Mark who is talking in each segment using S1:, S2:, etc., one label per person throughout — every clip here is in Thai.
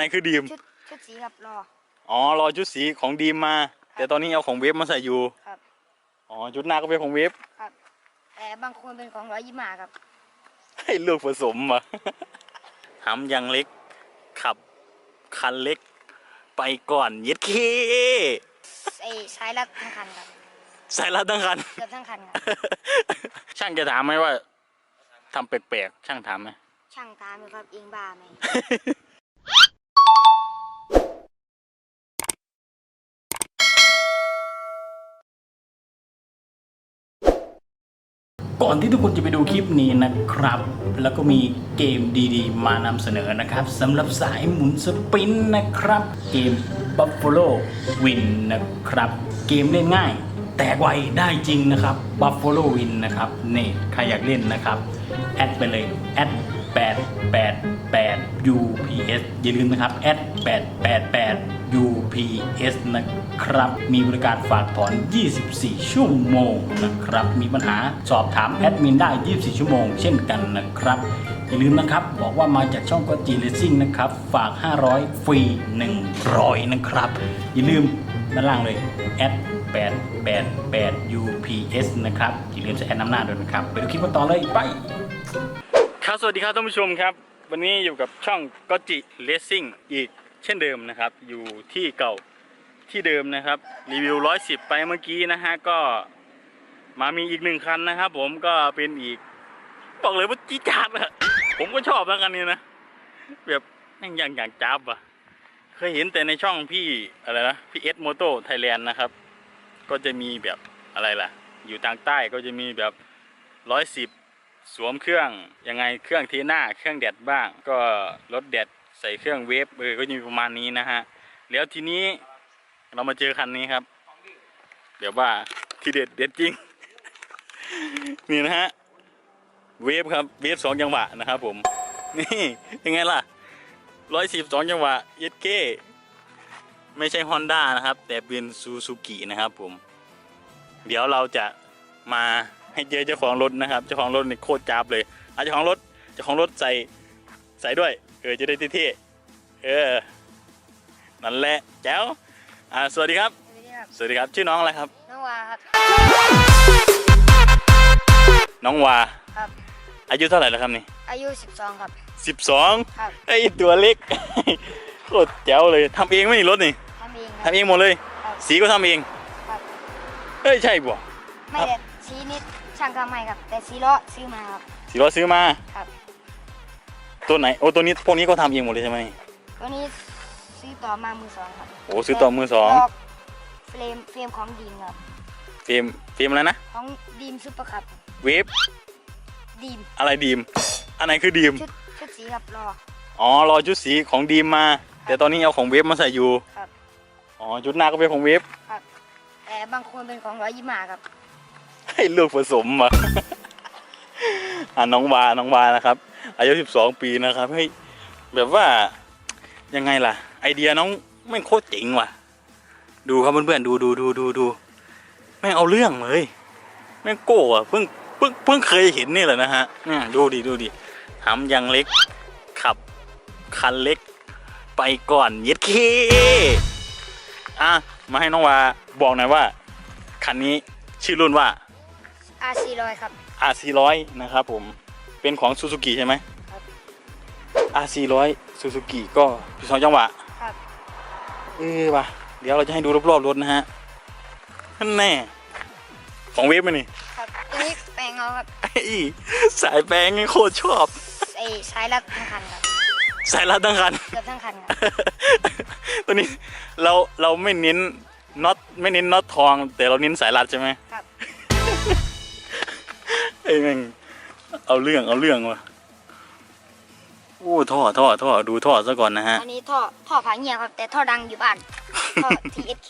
S1: ไหนคือดีม
S2: ชุดชุดสีครับรอ
S1: อ๋อ รอชุดสีของดีมมา แต่ตอนนี้เอาของเวฟมาใส่อยู่
S2: ครับ
S1: อ๋อ ชุดหน้าก็เป็นของเวฟ
S2: ครับแต่บางคนเป็นของร้อยยี่มาครับ
S1: ให้เลือกผสมมาหำยังเล็ก ขับ คันเล็ก ไปก่อนเย็ดเค
S2: ไอ้ใช้รัดทั้งคันครับ
S1: ใส่ละทั้งคัน
S2: เกือบทั้งคันครับ
S1: ช่างจะถามไหมว่าทำแปลกๆ ช่างถามไหม
S2: ช่างตามเลยครับเองบ้าไหม
S1: ก่อนที่ทุกคนจะไปดูคลิปนี้นะครับ แล้วก็มีเกมดีๆ มานำเสนอนะครับสำหรับสายหมุนสปินนะครับ เกม Buffalo Win นะครับ เกมเล่นง่าย แต่ไวได้จริงนะครับ Buffalo Win นะครับนี่ใครอยากเล่นนะครับ แอดไปเลยแอด 888 UPS อย่าลืมนะครับ888 UPS นะครับ มีบริการฝากถอน 24 ชั่วโมงนะครับ มีปัญหาสอบถามแอดมินได้ 24 ชั่วโมง เช่นกันนะครับ อย่าลืมนะครับ บอกว่ามาจากช่องก็จีเลซิ่งนะครับ ฝาก 500 ฟรี 100 นะครับ อย่าลืมด้านล่างเลยแอด888 UPS นะครับ อย่าลืมใส่แอดน้ำหน้าด้วยนะครับ ไปดูคลิปกันต่อเลย ไป ครับสวัสดีครับท่านผู้ชมครับ วันนี้อยู่กับช่องก็จิเลสซิ่งอีกเช่นเดิมนะครับ อยู่ที่เก่าที่เดิมนะครับ รีวิวร้อยสิบไปเมื่อกี้นะฮะก็มามีอีกหนึ่งคันนะครับผมก็เป็นอีก บอกเลยว่าจี๊ดจ๊าดอะผมก็ชอบแล้วกันนี้นะ แบบแม่งอย่างอย่างจ้าบอะเคยเห็นแต่ในช่องพี่อะไรนะพี่เอสโมโตไทยแลนด์นะครับ ก็จะมีแบบอะไรล่ะ อยู่ทางใต้ก็จะมีแบบร้อย สวมเครื่องยังไงเครื่องเทหน้าเครื่องแดดบ้าง ก็รถแดดใส่เครื่องเวฟเออก็จะมีประมาณนี้นะฮะแล้วทีนี้เรามาเจอคันนี้ครับ เดี๋ยวว่าที่เด็ดเด็ดจริง นี่นะฮะเวฟครับเวฟสองจังหวะนะครับผมนี่ยังไงล่ะร้อยสิบสองจังหวะเย็ดเก้ไม่ใช่ฮอนด้านะครับ แต่เป็นซูซูกินะครับผม เดี๋ยวเราจะมา ให้เจอเจ้าของรถนะครับ เจ้าของรถนี่โคตรจับเลยอาเจ้าของรถเจ้าของรถใส่ใส่ด้วยเออจะได้เท่ๆเออนั่นแหละแจ๋วอ่าสวัสดีครับ
S2: สวัสดีครับ
S1: สวัสดีครับชื่อน้องอะไรครับ
S2: น้องวาครับ
S1: น้องวา
S2: ครับ
S1: อายุเท่าไหร่แล้วครับนี่
S2: อายุ 12 ครับ
S1: สิบสอง
S2: ครับ
S1: ไอ้ตัวเล็ก โคตรแจ๋วเลยทำเองไหมนี่รถนี่
S2: ทำเองค
S1: ทำ
S2: รับ
S1: เองหมดเลย
S2: ครับ
S1: สีก็ทำเอง
S2: ครับ
S1: เอ้ยใช่ป่ะ
S2: ไม่แต่สีนี้ ช่างทำให้ครับ แต่สีล้อซื้อมาครับ
S1: สีล้อซื้อมา
S2: ครับ
S1: ตัวไหนโอ้ตัวนี้พวกนี้ก็ทำเองหมดเลยใช่ไหม
S2: ตัวนี้ซื้อต่อมามือสองครับ
S1: โอ้ซื้อต่อมือสอง
S2: ลกเฟรมเฟรมของดีมครับ
S1: ฟิล์มฟิล์มอะไรนะ
S2: ของดีมซุปเปอร์ครับ
S1: เวฟ
S2: ดีม
S1: อะไรดีม อันไหนคือดีม
S2: ชุดชุดสีครับรอ
S1: อ๋อรอชุดสีของดีมมา แต่ตอนนี้เอาของเวฟมาใส่อยู่
S2: ครับ
S1: อ๋อชุดหน้าก็เป็นของเวฟ
S2: ครับแต่บางคนเป็นของร้อยยี่มาครับ
S1: ให้เลือกผสมมาอ่าน้องวาน้องวานะครับ อายุ 12 ปีนะครับเฮ้ยแบบว่ายังไงล่ะ ไอเดียน้องแม่โคตรเจ๋งว่ะ ดูครับเพื่อนๆดูดูดูดูดูแม่งเอาเรื่องเลยแม่งโก้อะเพิ่งเพิ่งเพิ่งเคยเห็นนี่แหละนะฮะเนี่ยดูดิดูดิหำยังเล็ก ขับคันเล็ก ไปก่อนเย็ดเคอะมาให้น้องวาบอกหน่อยว่า คันนี้ชื่อรุ่นว่า
S2: R 4 0 0 ครับ
S1: R400 นะครับผม เป็นของซูซูกิใช่ไหม
S2: ครับ
S1: R400 ซูซูกิก็เป็นสองจังหวะ
S2: ครับ
S1: เออว่ะ เดี๋ยวเราจะให้ดูรอบๆรถนะฮะนั่นแน่ของเวฟไหมนี่
S2: ครับตัวนี้แปลงเอาครับ
S1: ไอ้สายแปลงไงโคตรชอบ
S2: ไอ้ใช้รัดทั้งคันครับ
S1: สายรัดทั้งคัน
S2: เกือบทั้งคันครับ
S1: ตัวนี้เราเราไม่เน้นน็อตไม่เน้นน็อตทอง แต่เราเน้นสายรัดใช่ไหม
S2: ครับ
S1: ไอ้แม่งเอาเรื่องเอาเรื่องว่ะโอ้ท่อท่อท่อดูท่อซะก่อนนะฮะ
S2: อันนี้ท่อท่อผาเงียบครับ แต่ท่อดังอยู่บ้าน ท่อ TSK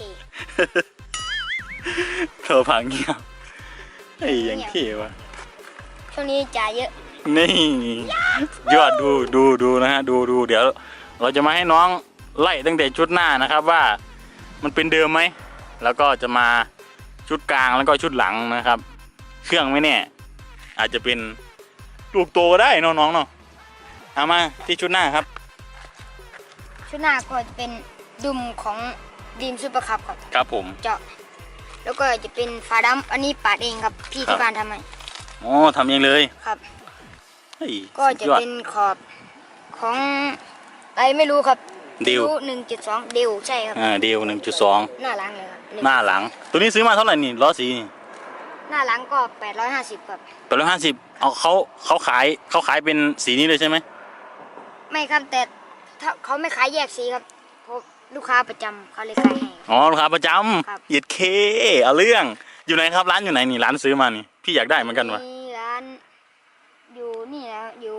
S1: เธอพังเงียบไอ้ยังเท่ว่ะ
S2: ช่วงนี้จ่ายเยอะ
S1: นี่ยอดดูดูดูนะฮะ ดูดูเดี๋ยว เราจะมาให้น้องไล่ตั้งแต่ชุดหน้านะครับว่ามันเป็นเดิมไหม แล้วก็จะมาชุดกลางแล้วก็ชุดหลังนะครับ เครื่องไม่แน่ อาจจะเป็นลูกโตก็ได้เนอะน้องเนาะเอามาที่ชุดหน้าครับ
S2: ชุดหน้าก็จะเป็นดุมของดีมซูเปอร์คัพครับ
S1: ครับผม
S2: เจาะแล้วก็จะเป็นฝาดำอันนี้ปาดเองครับพี่
S1: ครับ
S2: ที่บ้านทำให้
S1: อ๋อทำเองเลย
S2: ครับ
S1: เฮ้ย
S2: ก็จะ
S1: สุดยอด
S2: เป็นขอบของอะไรไม่รู้ครับ
S1: ดิว
S2: หนึ่งจุดสองดิวใช่ครับ
S1: อ่าเดียวหนึ่งจุดสอง
S2: หน้าหลังเลยครับ
S1: หน้าหลัง ตัวนี้ซื้อมาเท่าไหร่นี่ล้อสีนี่
S2: หน้าหลังก็แปดร้อยห้าสิบครับ
S1: แปดร้อยห้าสิบเอาเขาเขาขายเขาขายเป็นสีนี้เลยใช่ไหม
S2: ไม่ครับแต่ถ้าเขาไม่ขายแยกสีครับเพราะลูกค้าประจำเขาเลยขายให้
S1: อ๋อลูกค้าประจ
S2: ครับำ
S1: เหยียดเคเอาเรื่องอยู่ไหนครับร้านอยู่ไหนนี่ร้านซื้อมานี่พี่อยากได้เหมือนกันวะ
S2: มีร้านอยู่นี่นะอยู่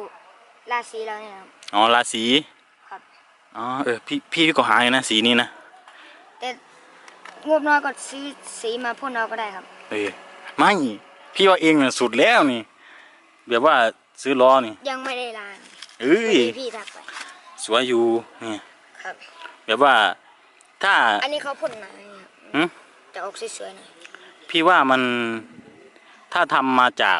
S2: ราศีเราเนี่ยครับ
S1: อ๋อราศี
S2: ครับ
S1: อ๋อเออพี่พี่ก็หาอยู่นะสีนี้นะ
S2: แต่งบน้อยก็ซื้อสีมาพ่นเราก็ได้ครับ
S1: เออ ไม่พี่ว่าเองน่ะสุดแล้วนี่ แบบว่าซื้อล้อนี่
S2: ยังไม่ได้ร้าน
S1: เอ้ย
S2: พอดีพี่ทักไป
S1: สวยอยู่นี่
S2: ครับ
S1: แบบว่าถ้า
S2: อันนี้เขาพ่นมาเนี่ยครับ
S1: หึ
S2: จะออกสวยๆหน่อย
S1: พี่ว่ามันถ้าทำมาจาก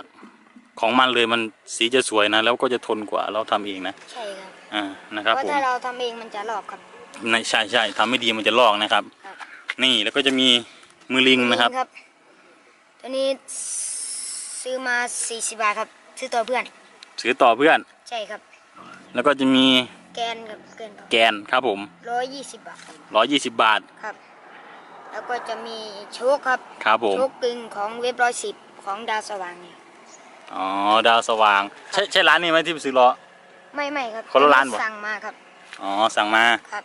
S1: ของมันเลยมันสีจะสวยนะ แล้วก็จะทนกว่าเราทำเองนะ
S2: ใช่ครับ
S1: อ่านะครับ
S2: เพราะ
S1: ผม
S2: ถ้าเราทำเองมันจะหลอกครับ
S1: ในใช่ใช่ทำไม่ดีมันจะลอกนะครับ
S2: ครับ
S1: นี่แล้วก็จะมีมือลิงนะครับ
S2: ตัวนี้ซื้อมา 40 บาทครับ ซื้อตัวเพื่อน
S1: ซื้อต่อเพื่อน
S2: ใช่ครับ
S1: แล้วก็จะมี
S2: แกนครับเกิน
S1: แกนครับผม
S2: ร้อยยี่สิบบาทครับ
S1: ร้อยยี่สิบบาท
S2: ครับ แล้วก็จะมีโชคครับ
S1: ครับผม
S2: โชคกึ่งของเว็บร้อยสิบของดาวสว่างเนี่ย
S1: อ๋อดาวสว่าง ใช่ใช่ร้านนี้ไหมที่ไปซื้อล้อ
S2: ไม่ไม่ครับ
S1: คนละร้านบ่
S2: สั่งมาครับ
S1: อ๋อสั่งมา
S2: ครับ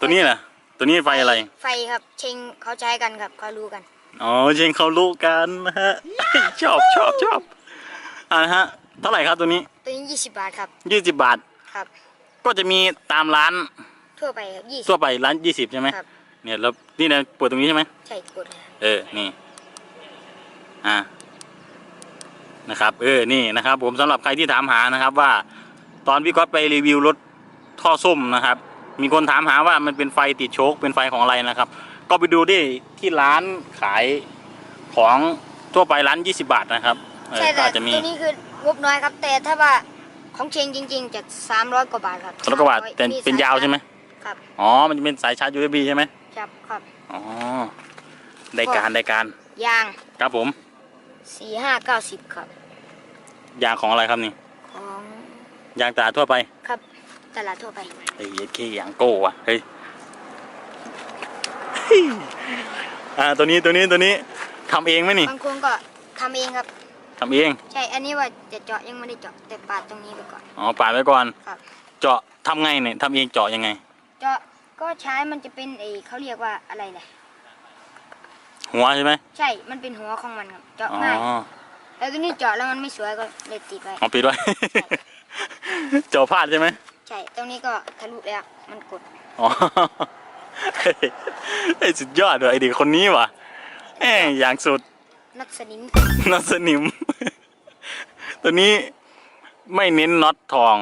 S1: ตัวนี้นะตัวนี้ไฟอะไร
S2: ไฟครับเชงเขาใช้กันครับเขารู้กัน
S1: อ๋อเชงเขาลูกกันนะฮะ ชอบชอบชอบอ่านะฮะ เท่าไหร่ครับตัวนี้
S2: ตัวนี้20บาทครับ
S1: ยี่สิบบาท
S2: ครับ
S1: ก็จะมีตามร้าน
S2: ทั่วไปครับยี่สิ
S1: ทั่ว
S2: บ
S1: ไปร้านยี่สิบใช่ไหม
S2: ครับ
S1: เนี่ยแล้วนี่นะเปิดตรงนี้ใช่ไหม
S2: ใช่กดเลยครับ
S1: เออ นี่ อ่า นะครับ เออ นี่นะครับ ผมสำหรับใครที่ถามหานะครับ ว่า ตอนพี่ก๊อตไปรีวิวรถท่อส้มนะครับ มีคนถามหาว่ามันเป็นไฟติดโชคเป็นไฟของอะไรนะครับ ก็ไปดูที่ที่ร้านขายของทั่วไปร้าน 20 บาทนะครับเออ
S2: ใช่
S1: ก็
S2: แต่
S1: อาจจะมี
S2: ตัวนี้คืองบน้อยครับ แต่ถ้าว่าของเชงจริง ๆจะ300กว่าบาทครับ
S1: แล้วก็ว่า
S2: 300
S1: เป็น
S2: มี
S1: เป็นยาวใช่ไหม
S2: ครับ
S1: อ๋อ มันจะเป็นสายชาร์จ USB ใช่ไหม
S2: ครับครับ
S1: อ๋อได้การได้การ
S2: ยาง
S1: ครับผม
S2: 4590ครับ
S1: ยางของอะไรครับนี่
S2: ของ
S1: ยางตลาดทั่วไป
S2: ครับตลาดทั่วไป
S1: เฮ้ยเคยางโก้อะเฮ้ยเฮ้ย อ่าตัวนี้ตัวนี้ตัวนี้ทำเองไหมนี่
S2: บางคนก็ทำเองครับ
S1: ทำเอง
S2: ใช่ อันนี้ว่าจะเจาะยังไม่ได้เจาะแต่ปาดตรงนี้ไปก่อน
S1: อ๋อปาดไว้ก่อน
S2: ครับ
S1: เจาะทำไงเนี่ยทำเองเจาะยังไง
S2: เจาะก็ใช้มันจะเป็นไอเขาเรียกว่าอะไรนะ
S1: หัวใช่ไหม
S2: ใช่ มันเป็นหัวของมันครับ เจาะ
S1: อ๋อ
S2: ง่าย แล้วตัวนี้เจาะแล้วมันไม่สวยก็เลยติดไว้
S1: เอาปิดไว้ เจาะพลาดใช่ไหม
S2: ใช่ ตรงนี้ก็ทะลุแล้ว มันกด
S1: อ๋อ เฮ้ยเฮ้ยสุดยอดเลยไอเด็กคนนี้ว่ะแหมอย่างสุด
S2: นัดสนิม
S1: น็อตสนิม ตัวนี้ไม่เน้นน็อตทอง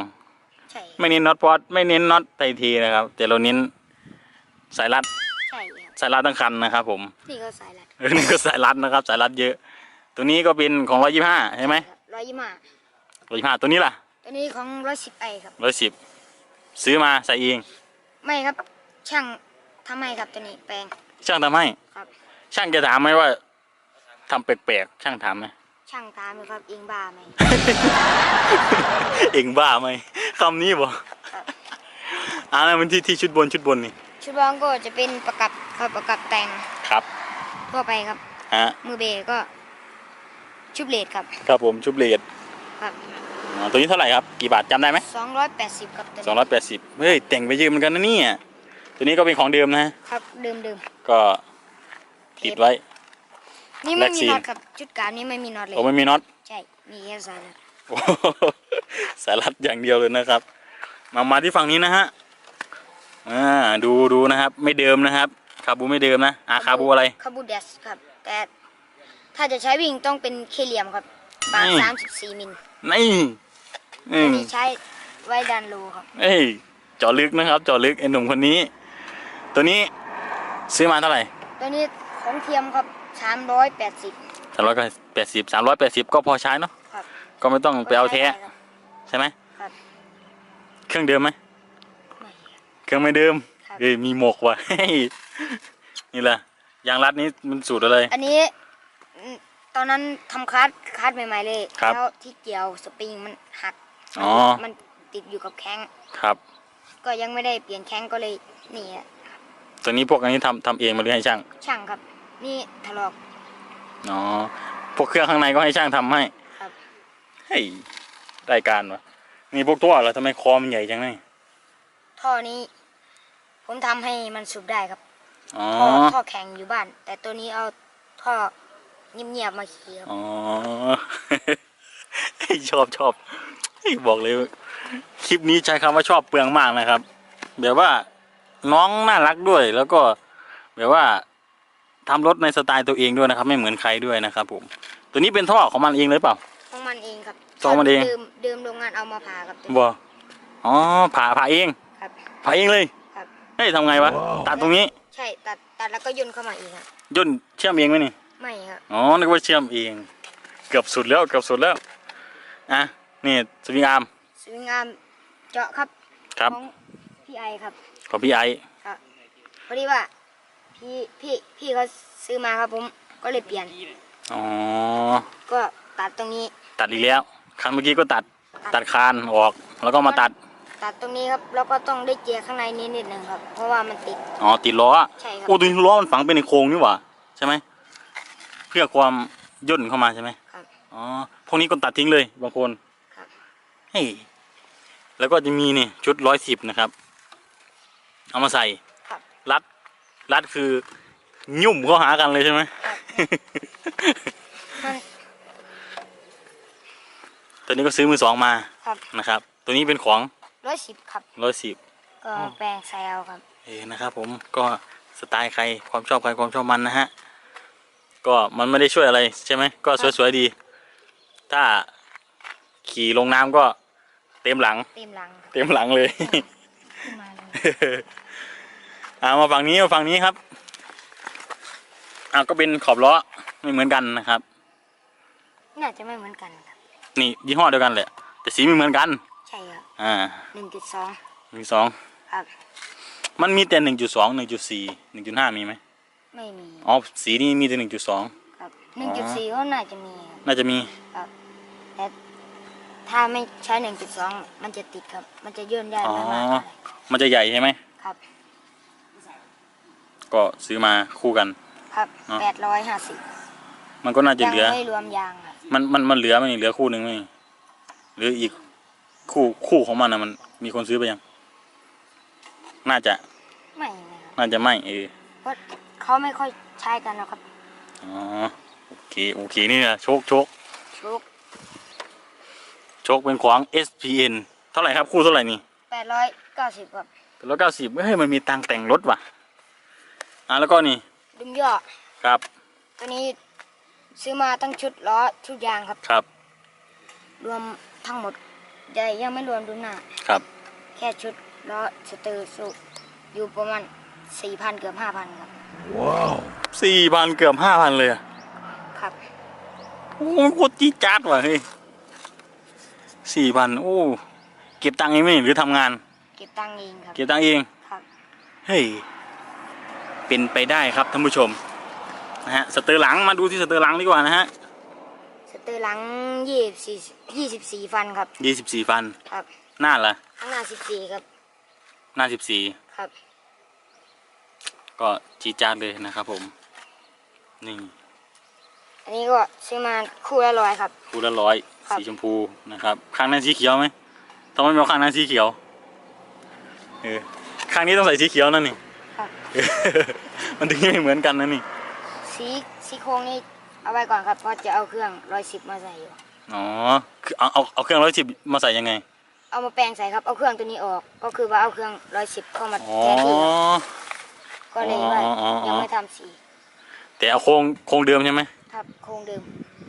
S2: ใช่
S1: ไม่เน้นน็อตพอดไม่เน้นน็อตไททีนะครับ แต่เราเน้นสายรัด
S2: ใช่ครับ
S1: สายรัดทั้งคันนะครับ ผม
S2: นี่ก็สายรัด
S1: เออนี่ก็สายรัดนะครับ สายรัดเยอะ ตัวนี้ก็เป็นของร้อยยี่ห้าใช่ไหม
S2: ร้อยยี่ห้า
S1: ร้อยยี่ห้าตัวนี้ล่ะ
S2: ตัวนี้ของร้อยสิบไอครับ
S1: ร้อยสิบซื้อมาใส่เอง
S2: ไม่ครับช่าง ทำไมครับตัวนี้แปลง
S1: ช่างทำให้
S2: ครับ
S1: ช่างจะถามไหมว่าทำแปลกๆช่างถามไหม
S2: ช่างตามเลยครับเองบ้าไหม
S1: เอ็งบ้าไหมคำนี้บ่
S2: ครับ
S1: อ่ามันที่ที่ชุดบนชุดบนนี่
S2: ชุดบองก็จะเป็นประกับครับประกับแต่ง
S1: ครับ
S2: ทั่วไปครับ
S1: ฮะ
S2: มือเบรกก็ชุบเลดครับ
S1: ครับผมชุบเลด
S2: ครับ
S1: อ๋อตัวนี้เท่าไหร่ครับ กี่บาทจำได้ไหม
S2: สองร้อยแปดสิบครับตัว
S1: สอง
S2: นี้
S1: ร้อยแปดสิบเฮ้ยแต่งไปเยอะเหมือนกันนะเนี่ย ตัวนี้ก็เป็นของเดิมนะ
S2: ครับเดิมเดิม
S1: ก็ติดไว้
S2: ๆนี่ไม่มี
S1: แล็กซีน
S2: น็อตครับชุดกลางนี่ไม่มีน็อตเลย
S1: โอ้ไม่มีน็อต
S2: ใช่มีแค่สายรัด
S1: โอ้โหสายรัดอย่างเดียวเลยนะครับ มามาที่ฝั่งนี้นะฮะอ่าดูดูนะครับ ไม่เดิมนะครับคาบูไม่เดิมนะอ่าคาบูอะไร
S2: คาบูเดสครับ แต่ถ้าจะใช้วิ่งต้องเป็นเคเหลียมครับปาก
S1: นี่
S2: สามสิบสี่มิล
S1: นี่อื
S2: ตัว
S1: ม
S2: นี้ใช้ไว้ดันโลครับ
S1: เอ้ยเจาะลึกนะครับเจาะลึกไอ้หนุ่มคนนี้ ตัวนี้ซื้อมาเท่าไหร่
S2: ตัวนี้ของเทียมครับสามร้อยแปดสิบ
S1: สามร้อยแปดสิบสามร้อยแปดสิบก็พอใช้เนาะ
S2: ครับ
S1: ก็ไม่ต้องไปเอาแท้
S2: ใช้ได้ครับ
S1: ใช่ไหม
S2: ครับ
S1: เครื่องเดิมไหม
S2: ไม่
S1: เครื่องไม่เดิม
S2: ครับ
S1: เอ้ยมีหมกว่ะเฮ้ยนี่แหละยางรัดนี้มันสูตรอะไร
S2: อันนี้อืมตอนนั้นทำคัสคัสใหม่ ๆ เลย
S1: ครับ
S2: แล้วที่เกี่ยวสปริงมันหัก
S1: อ๋อ
S2: มันติดอยู่กับแข้ง
S1: ครับ
S2: ก็ยังไม่ได้เปลี่ยนแข้งก็เลยนี่อะ
S1: ตัวนี้พวกอันนี้ทำทำเองมาหรือให้ช่าง
S2: ช่างครับ นี่ถลอก
S1: อ๋อพวกเครื่องข้างในก็ให้ช่างทำให้
S2: ครับ
S1: เฮ้ยได้การวะมีพวกตัวเหรอทำไมคอมันใหญ่จังเลย
S2: ท่อนี้ ผมทำให้มันสูบได้ครับ
S1: อ๋อ
S2: ท่อท่อแข็งอยู่บ้าน แต่ตัวนี้เอาท่อเงียบๆมาขี่ครับ
S1: อ๋อ เฮ้ยชอบชอบเฮ้ยบอกเลยว่าคลิปนี้ใช้คำว่าชอบเปลืองมากนะครับ แบบว่า น้องน่ารักด้วย แล้วก็แบบว่าทำรถในสไตล์ตัวเองด้วยนะครับ ไม่เหมือนใครด้วยนะครับ ผม ตัวนี้เป็นท่อของมันเองเลยเปล่า
S2: ของมันเองครับ
S1: ของมันเอง
S2: เดิมเดิมโรงงานเอามาผ่าครับตัวนี้
S1: บออ๋อผ่าผ่าเอง
S2: ครับ
S1: ผ่าเองเลย
S2: ครับ
S1: เฮ้ยทำไงวะตัดตรงนี้
S2: ใช่ตัดตัดแล้วก็ย่นเข้ามาอีกครับ
S1: ย่นเชื่อมเองไหมนี่
S2: ไม่ครับ
S1: อ๋อนึกว่าเชื่อมเอง เกือบสุดแล้วเกือบสุดแล้วอะนี่สวิงอาร์ม
S2: สวยงามเจาะครับ
S1: ครับ
S2: ของพี่ไอครับ
S1: ของพี่ไอซ์
S2: ครับพอดีว่าพี่พี่พี่เขาซื้อมาครับผมก็เลยเปลี่ยน
S1: อ๋อ
S2: ก็ตัดตรงนี้
S1: ตัดอีกแล้ว ครั้งเมื่อกี้ก็ตัดตัดคานออกแล้วก็มาตัด
S2: ตัดตรงนี้ครับแล้วก็ต้องได้เจียร์ข้างในนิดนิดหนึ่งครับ เพราะว่ามันติด
S1: อ๋อติดล้อ
S2: ใช่ครับ
S1: โอ้ตัวนี้ล้อมันฝังเป็นในโครงนี่หว่าใช่ไหมเพื่อความย่นเข้ามาใช่ไหม
S2: ครับ
S1: อ๋อพวกนี้ก็ตัดทิ้งเลยบางคน
S2: ครับ
S1: เฮ้ยแล้วก็จะมีนี่ชุดร้อยสิบนะครับ เอามาใส่
S2: ครับ
S1: รัดรัดคือยุ่มเข้าหากันเลยใช่ไหม
S2: ครับมัน
S1: ตัวนี้ก็ซื้อมือสองมา
S2: ครับ
S1: นะครับ ตัวนี้เป็นของ
S2: ร้อยสิบครับ
S1: ร้อยสิบ
S2: ก็แปลงแซลครับ
S1: เอนะครับผมก็สไตล์ใครความชอบใครความชอบมันนะฮะ ก็มันไม่ได้ช่วยอะไรใช่ไหมก็สวยๆดี ถ้าขี่ลงน้ำก็เต็มหลัง
S2: เต็มหลังครับ
S1: เต็มหลังเลย
S2: ขึ้นมา เลย
S1: เอามาฝั่งนี้มาฝั่งนี้ครับอ่าก็เป็นขอบล้อไม่เหมือนกันนะครับ
S2: น่าจะไม่เหมือนกันครับ
S1: นี่ยี่ห้อเดียวกันแหละแต่สีไม่เหมือนกัน
S2: ใช่ครับ
S1: อ่า
S2: หนึ่งจุดสอง
S1: หนึ่งสอง
S2: ครับ
S1: มันมีแต่หนึ่งจุดสองหนึ่งจุดสี่หนึ่งจุดห้ามีไหม
S2: ไม่มี
S1: อ๋อสีนี้มีแต่หนึ่งจุดสอง
S2: ครับหนึ่งจุดสี่ก็น่าจะมีครับ
S1: น่าจะมี
S2: ครับแต่ ถ้าไม่ใช้หนึ่งจุดสองมันจะติดครับ มันจะย่นได้
S1: อ๋อ
S2: ไม่มากเท่าไหร่
S1: มันจะใหญ่ใช่ไหม
S2: ครับ
S1: ก็ซื้อมาคู่กัน
S2: ครับ
S1: อ๋อ
S2: แปดร้อยห้าสิบ
S1: มันก็น่าจะ
S2: ยัง
S1: เหลือ
S2: ไม่รวมยางครับ
S1: มันมันมันเหลือไหมันเหลือคู่หนึ่งไหมหรืออีกคู่คู่ของมันนะมันมีคนซื้อไปยัง น่าจะ
S2: ไม่นะครับ
S1: น่าจะไม่เออ
S2: เพราะเขาไม่ค่อยใช้กันนะครับ
S1: อ๋อ โอเค โอเค นี่นะโชคโชค
S2: ชุก
S1: โชคเป็นของ SPN เท่าไหร่ครับคู่เท่าไหร่นี่
S2: แปดร้อยเก้าสิบครับ
S1: เป็นร้อยเก้าสิบเฮ้ยมันมีตังค์แต่งรถว่ะอะแล้วก็นี่
S2: ดุมย่อ
S1: ครับ
S2: ตัวนี้ซื้อมาตั้งชุดล้อชุดยางครับ
S1: ครับ
S2: รวมทั้งหมดใหญ่ยังไม่รวมดุมหน้า
S1: ครับ
S2: แค่ชุดล้อสเตอร์สูอยู่ประมาณสี่พันเกือบห้าพันครับ
S1: สี่พันเกือบห้าพันเลยอะ
S2: ครับ
S1: โอ้โหโคตรจี๊ดจ๊าดว่ะเฮ้ย สี่พันโอ้เก็บตังค์เองไหมหรือทำงาน
S2: เก็บตังค์เองครับ
S1: เก็บตังค์เอง
S2: ครับ
S1: เฮ้ย เป็นไปได้ครับท่านผู้ชมนะฮะสเตอร์หลังมาดูที่สเตอร์หลังดีกว่านะฮะ
S2: สเตอร์หลังยี่สี่ยี่สิบสี่ฟันครับ
S1: ยี่สิบสี่พัน
S2: ครับ
S1: หน้าละ
S2: ข้างหน้าสิบสี่ครับ
S1: หน้าสิบสี่
S2: ครับ
S1: ก็จีดจาดเลยนะครับผม นี่
S2: อันนี้ก็ซื้อมาคู่ละร้อยครับ
S1: คู่ละร้อย
S2: ครับ
S1: สีชมพูนะครับข้างนั้นสีเขียวไหมทำไมไม่เอาข้างนั้นสีเขียวเออข้างนี้ต้องใส่สีเขียวนั่นนี่
S2: ครับ
S1: มันถึงไม่เหมือนกันนะนี่
S2: สีสีโครงนี่เอาไว้ก่อนครับเพราะจะเอาเครื่องร้อยสิบมาใส่อยู่
S1: อ๋อคือเอาเอาเอาเครื่องร้อยสิบมาใส่ยังไง
S2: เอามาแปลงใส่ครับเอาเครื่องตัวนี้ออก ก็คือว่าเอาเครื่องร้อยสิบเข้ามา
S1: อ๋อ
S2: แทนที่ครับก็เลยว่า
S1: อ๋ออ๋ออ๋อ
S2: ยังไม่ทำสี
S1: แต่เอาโครงโครงเดิมใช่ไหม
S2: ครับโครงเดิม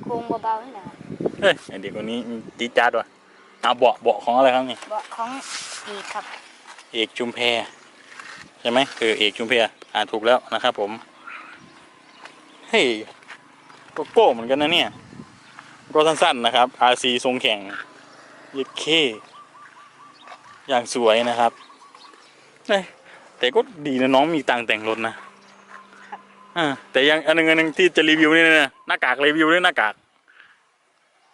S2: โครงเบาๆนี่แหละครับ
S1: เฮ้ยไอเด็กคนนี้มันจีดจาดว่ะเอาเบาะเบาะของอะไรครับนี่
S2: เบาะของอีกครับ
S1: เอกชุมแพใช่ไหมเออเอกชุมแพอ่านถูกแล้วนะครับผมเฮ้ยโกโก้เหมือนกันนะเนี่ยก็สั้นๆนะครับ RC ทรงแข่งยึดเคอย่างสวยนะครับเอ้ยแต่ก็ดีนะน้องมีตังค์แต่งรถนะครับ อ่าแต่ยังอันหนึงอันหนึงที่จะรีวิวนี่นะหน้ากากรีวิวนี่หน้ากาก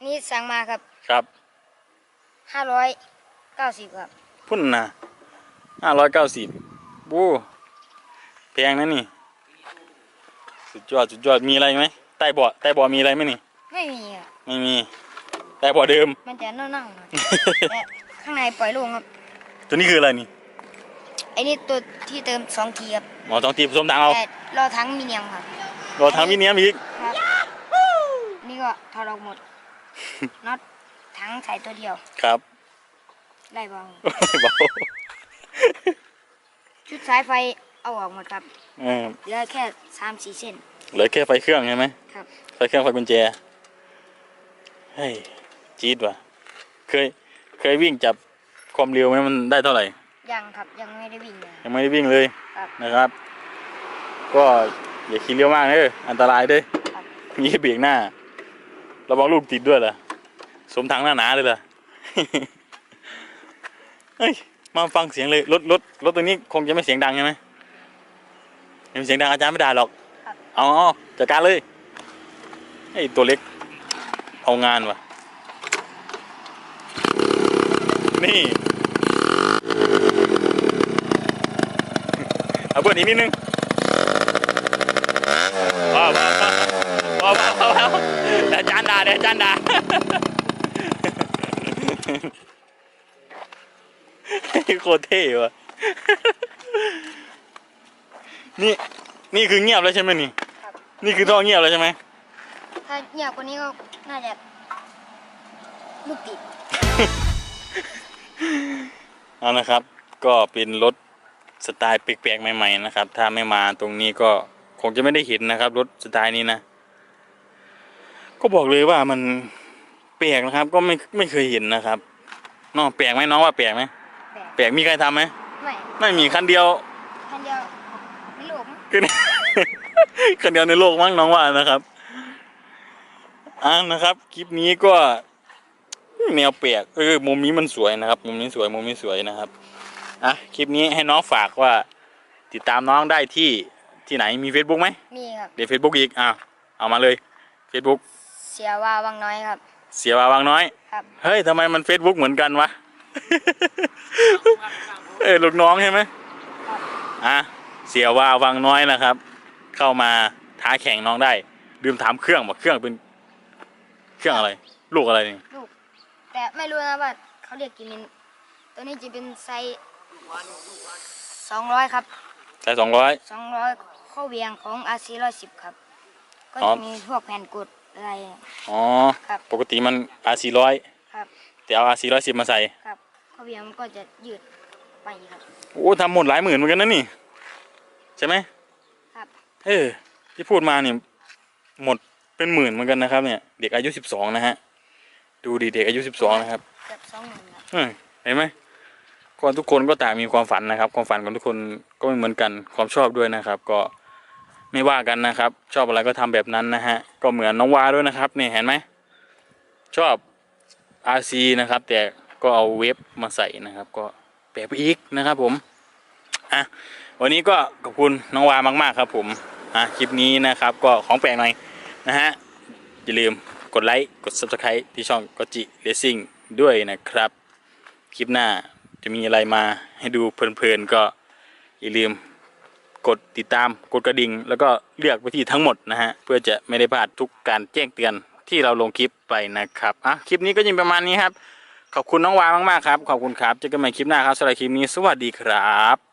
S2: นี่สั่งมาครับ
S1: ครับ
S2: ห้าร้อยเก้าสิบครับ
S1: พุ่นนะห้าร้อยเก้าสิบบูแพงนะนี่ สุดยอดสุดยอดมีอะไรไหมใต้เบาะใต้เบาะมีอะไรไหมนี่
S2: ไม่มีครับ
S1: ไม่มีใต้เบาะเดิม
S2: มันจะเน่าๆหน่อยแต่ข้างในปล่อยโล่งครับ
S1: ตัวนี้คืออะไรนี่
S2: ไอ้นี่ตัวที่เติมสองทีครับ
S1: หมอทองตีผสมดังเอา
S2: แต่รอทั้งมีเนียมครับ
S1: รอทางวิเนียมอีก
S2: ครับนี่ก็ถอดออกหมดน็อตทั้งใส่ตัวเดียว
S1: ครับ
S2: ได้บ้าง
S1: เบา
S2: ชุดสายไฟเอาออกหมดครับ
S1: เออ
S2: เหลือแค่สามสี่เส้น
S1: เหลือแค่ไฟเครื่องใช่ไหม
S2: ครับ
S1: ไฟเครื่องไฟกุญแจเฮ้ยจี๊ดว่ะเคยเคยวิ่งจับความเร็วไหมมันได้เท่าไหร่
S2: ยังครับยังไม่ได้วิ่งเลย
S1: ยังไม่ได้วิ่งเลย
S2: ครับ
S1: นะครับ ก็อย่าขี่เร็วมากเด้ออันตรายเด้อ
S2: ครับ
S1: มีให้เบรกหน้าระวังลูกติดด้วยล่ะสมทางหน้าหนาเลยล่ะเฮ้ยมาฟังเสียงเลยรถรถรถตัวนี้คงจะไม่เสียงดังใช่ไหมไม่เสียงดังอาจารย์ไม่ด่าหรอก
S2: ครับ
S1: เอาเอาจัดการเลยไอ้ยตัวเล็กเอางานว่ะนี่ เอาเปิดอีกนิดนึงว้าวว้าวว้าวว้าวว้าวว้าวเดี๋ยวอาจารย์ด่าเดี๋ยวอาจารย์ด่าโคตรเท่ว่ะนี่นี่คือเงียบแล้วใช่ไหมนี่
S2: ครับ
S1: นี่คือท่อเงียบแล้วใช่ไหม
S2: ถ้าเงียบกว่านี้ก็น่าจะลูกติด
S1: เอานะครับ ก็เป็นรถ สไตล์แปลกๆใหม่ๆนะครับ ถ้าไม่มาตรงนี้ก็คงจะไม่ได้เห็นนะครับ รถสไตล์นี้นะ ก็บอกเลยว่ามันแปลกนะครับ ก็ไม่ไม่เคยเห็นนะครับน้องแปลกไหมน้องว่าแปลกไหม
S2: แต่
S1: แปลกมีใครทำไหม
S2: ไม่
S1: ไม่มีคันเดียว
S2: คันเดียวไม่โลภมั้ง
S1: คือคนเดียวในโลกมั้งน้องว่านะครับอ่านะครับคลิปนี้ก็แนวแปลกเออมุมนี้มันสวยนะครับ มุมนี้สวยมุมนี้สวยนะครับ อะคลิปนี้ให้น้องฝากว่า ติดตามน้องได้ที่ที่ไหนมี Facebook ไหม
S2: มีครับ
S1: เดี๋ยว Facebook อีกอะเอามาเลย Facebook
S2: เสียว่าวังน้อยครับ
S1: เสียวาวางน้อย
S2: ครับ
S1: เฮ้ยทำไมมัน Facebook เหมือนกันวะ เออลูกน้องใช่ไหม
S2: ครับ
S1: อะเสียว่าวังน้อยนะครับ เข้ามาท้าแข่งน้องได้ลืมถามเครื่องบอกเครื่องเป็น เครื่องอะไร ลูกอะไรนี่
S2: ลูก แต่ไม่รู้นะว่าเขาเรียกกี่มิลตัวนี้จะเป็นไซส์ สองร้อยครับ
S1: ใส่สองร้อย
S2: สองร้อยข้อเวียงของ RC ร้อยสิบครับ ก็
S1: อ๋อ
S2: จะมีพวกแผ่นกดอะไร
S1: อ๋อ
S2: ครับ
S1: ปกติมัน R 4 0 0
S2: ครับ
S1: แต่เอา R 4 1 0มาใส่
S2: ครับข้อเวียงมันก็จะยืดไปครับ
S1: โอ้ทำหมดหลายหมื่นเหมือนกันนะนี่ ใช่ไหม
S2: ครับ
S1: เออที่พูดมาเนี่ยหมดเป็นหมื่นเหมือนกันนะครับเนี่ย เด็กอายุสิบสองนะฮะ ดูดิเด็กอายุสิบสองนะครับ
S2: เกือบสองหมื่นครับ
S1: เออเห็นไหม คนทุกคนก็ต่างมีความฝันนะครับ ความฝันของทุกคนก็ไม่เหมือนกันความชอบด้วยนะครับ ก็ไม่ว่ากันนะครับ ชอบอะไรก็ทำแบบนั้นนะฮะก็เหมือนน้องวาด้วยนะครับนี่เห็นไหมชอบ RC นะครับ แต่ก็เอาเวฟมาใส่นะครับ ก็แปลไปอีกนะครับผมอะวันนี้ก็ขอบคุณน้องวามาก ๆ ครับ ผมอะคลิปนี้นะครับ ก็ของแปลกหน่อยนะฮะอย่าลืมกดไลค์กด subscribe ที่ช่องกจิเลสซิ่งด้วยนะครับ คลิปหน้า จะมีอะไรมาให้ดูเพลินๆก็อย่าลืมกดติดตามกดกระดิ่ง แล้วก็เลือกไปที่ทั้งหมดนะฮะเพื่อจะไม่ได้พลาดทุกการแจ้งเตือนที่เราลงคลิปไปนะครับอะคลิปนี้ก็ยิงประมาณนี้ครับ ขอบคุณน้องวามากๆครับ ขอบคุณครับเจอกันใหม่คลิปหน้าครับสำหรับคลิปนี้สวัสดีครับ